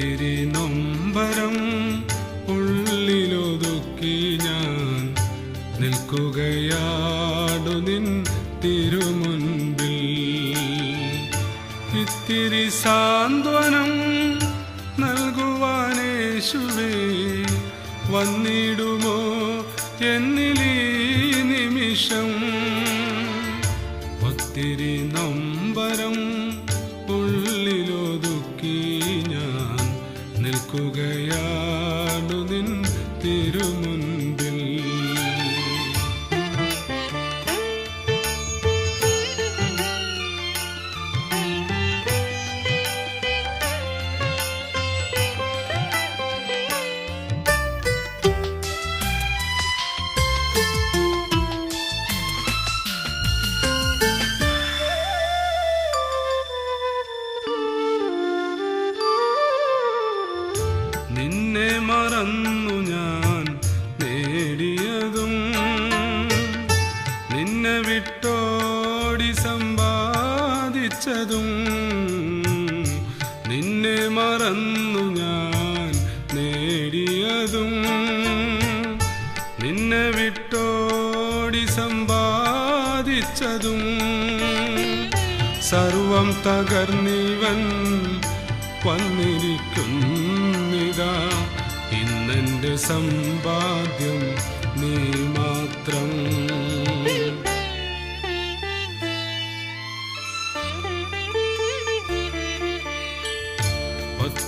ഒത്തിരി നൊമ്പരം ഉള്ളിലൊതുക്കി ഞാൻ നിൽക്കുകയാടു നിൻ തിരുമുൻപിൽ. ഇത്തിരി സാന്ത്വനം നൽകുവാനേശുവേ വന്നിടുമോ എന്നിലീ നിമിഷം? മറന്നു ഞാൻ നേടിയതും നിന്നെ വിട്ടോടി സമ്പാദിച്ചതും. സർവം തകർന്നിവൻ വന്നിരിക്കുന്നിതാ. ഇന്നെന്റെ സമ്പാദ്യം നീ മാത്രം.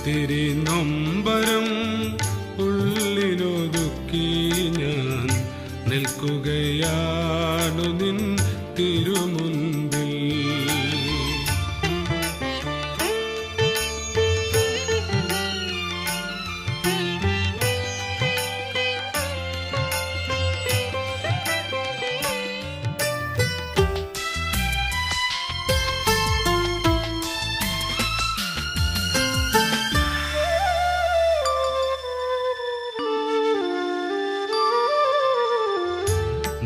ഒത്തിരി നൊമ്പരം ഉള്ളിലൊതുക്കി ഞാൻ നിൽക്കുകയാണു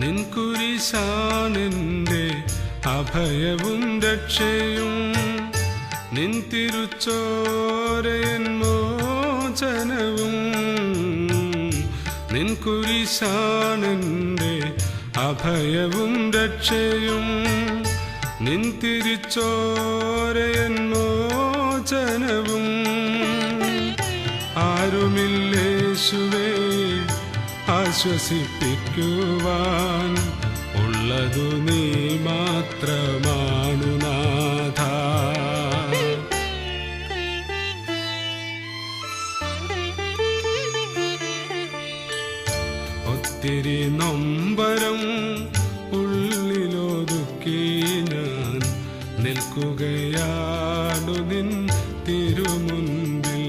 നിൻകുരിശാണെന്റെ അഭയവും രക്ഷയും. നിൻ തിരുച്ചോരയൻ മോചനവും. നിൻകുരിശാണെന്റെ അഭയവും രക്ഷയും. നിൻ തിരിച്ചോരയൻ മോചനവും. ആരുമില്ലേശുവേ ആശ്വസിപ്പിക്കുവാൻ ഉള്ളതു നീ മാത്രമാണു നാഥ. ഒത്തിരി നൊമ്പരം ഉള്ളിലൊതുക്കി ഞാൻ നിൽക്കുകയാണു നിൻ തിരുമുൻപിൽ.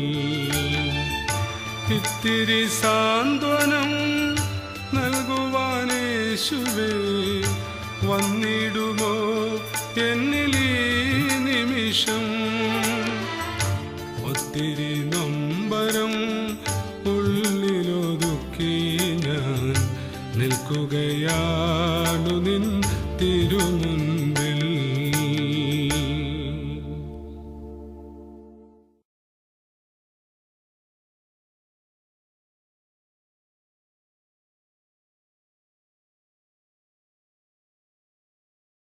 ഇത്തിരി സാന്ത്വനം നിമിഷം ഒത്തിരി നൊമ്പരം ഉള്ളിലൊതുക്കി ഞാൻ നിൽക്കുകയാണു നിൻ തിരുമുൻപിൽ.